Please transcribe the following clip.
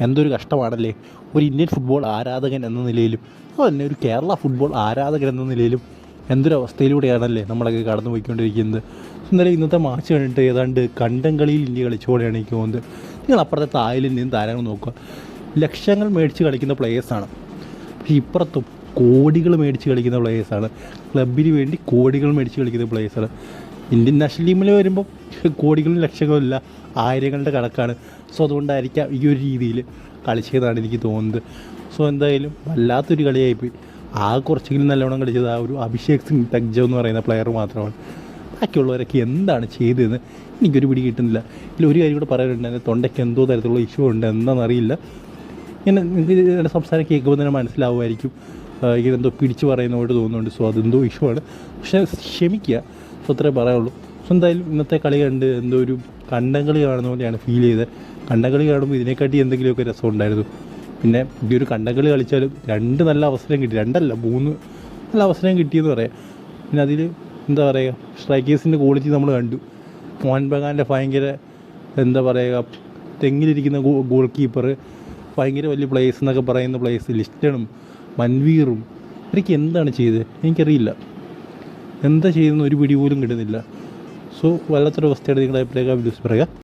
എന്തൊരു കഷ്ടമാണല്ലേ ഒരു Indian football ആരാധകൻ എന്ന നിലയിലും അതുപോലെ തന്നെ ഒരു കേരള ഫുട്ബോൾ ആരാധകൻ എന്ന നിലയിലും എന്തൊരു അവസ്ഥയിലൂടെയാണല്ലേ നമ്മളൊക്കെ കടന്നു പോയിക്കൊണ്ടിരിക്കുന്നത് ഇന്നലെ ഇന്നത്തെ മാച്ച് കണ്ടിട്ട് ഏതാണ്ട് കണ്ടം കളിയിൽ ഇന്ത്യ കളിച്ചുകൂടെയാണ് എനിക്ക് തോന്നുന്നത്. നിങ്ങൾ അപ്പുറത്തെ തായ്ലൻഡിൽ താരങ്ങൾ നോക്കുക. ലക്ഷങ്ങൾ മേടിച്ച് കളിക്കുന്ന പ്ലേയേഴ്സാണ് പക്ഷേ ഇപ്പുറത്തും കോടികൾ മേടിച്ച് കളിക്കുന്ന പ്ലേയേഴ്സാണ് ക്ലബിന് വേണ്ടി കോടികൾ മേടിച്ച് കളിക്കുന്ന പ്ലേയേഴ്സാണ് ഇന്ത്യൻ നാഷണൽ ടീമിൽ വരുമ്പോൾ കോടികളും ലക്ഷങ്ങളും ഇല്ല ആയിരങ്ങളുടെ കണക്കാണ്. സോ അതുകൊണ്ടായിരിക്കാം ഈ ഒരു രീതിയിൽ കളിച്ചതെന്നാണ് എനിക്ക് തോന്നുന്നത്. സോ എന്തായാലും വല്ലാത്തൊരു കളിയായിപ്പോയി. ആ കുറച്ചെങ്കിലും നല്ലവണ്ണം കളിച്ചത് ആ ഒരു അഭിഷേക് സിംഗ് തഗ്ജോ എന്ന് പറയുന്ന പ്ലെയർ മാത്രമാണ്. ബാക്കിയുള്ളവരൊക്കെ എന്താണ് ചെയ്തതെന്ന് എനിക്കൊരു പിടി കിട്ടുന്നില്ല. ഇതിൽ ഒരു കാര്യം കൂടെ പറയാനുണ്ട്. എന്റെ തൊണ്ടയ്ക്ക് എന്തോ തരത്തിലുള്ള ഇഷ്യൂ ഉണ്ട് എന്താണെന്നറിയില്ല. ഇങ്ങനെ നിങ്ങൾക്ക് ഇതിന്റെ സംസാരം കേൾക്കുമ്പോൾ തന്നെ മനസ്സിലാവുമായിരിക്കും. ഇങ്ങനെന്തോ പിടിച്ച് പറയുന്നതായിട്ട് തോന്നുന്നുണ്ട്. സോ അതെന്തോ ഇഷ്യൂ ആണ്. പക്ഷേ ക്ഷമിക്കുക. അത്രേ പറയുള്ളൂ സോ എന്തായാലും ഇന്നത്തെ കളി കണ്ട് എന്തോ ഒരു കണ്ടം കളി കാണുന്ന പോലെയാണ് ഫീൽ ചെയ്തത്. കണ്ടം കളി കാണുമ്പോൾ ഇതിനെക്കാട്ടി എന്തെങ്കിലുമൊക്കെ രസം ഉണ്ടായിരുന്നു. പിന്നെ ഈ ഒരു കണ്ടം കളി കളിച്ചാലും രണ്ട് നല്ല അവസരം കിട്ടി. രണ്ടല്ല മൂന്ന് നല്ല അവസരം കിട്ടിയെന്ന് പറയാം. പിന്നെ അതിൽ എന്താ പറയുക സ്ട്രൈക്കേഴ്സിന്റെ ക്വാളിറ്റി നമ്മൾ കണ്ടു. മോഹൻ ബഗാന്റെ ഭയങ്കര എന്താ പറയുക തെങ്ങിലിരിക്കുന്ന ഗോൾ കീപ്പർ ഭയങ്കര വലിയ പ്ലേസ് എന്നൊക്കെ പറയുന്ന പ്ലേസ് ലിസ്റ്റണും മൻവീറും ഇവരൊക്കെ എന്താണ് ചെയ്തത്? എനിക്കറിയില്ല. എന്താ ചെയ്യുന്ന ഒരു പിടി പോലും കിട്ടുന്നില്ല. സോ വല്ലാത്തൊരു അവസ്ഥയാണ് നിങ്ങളുടെ അഭിപ്രായം. പറയുക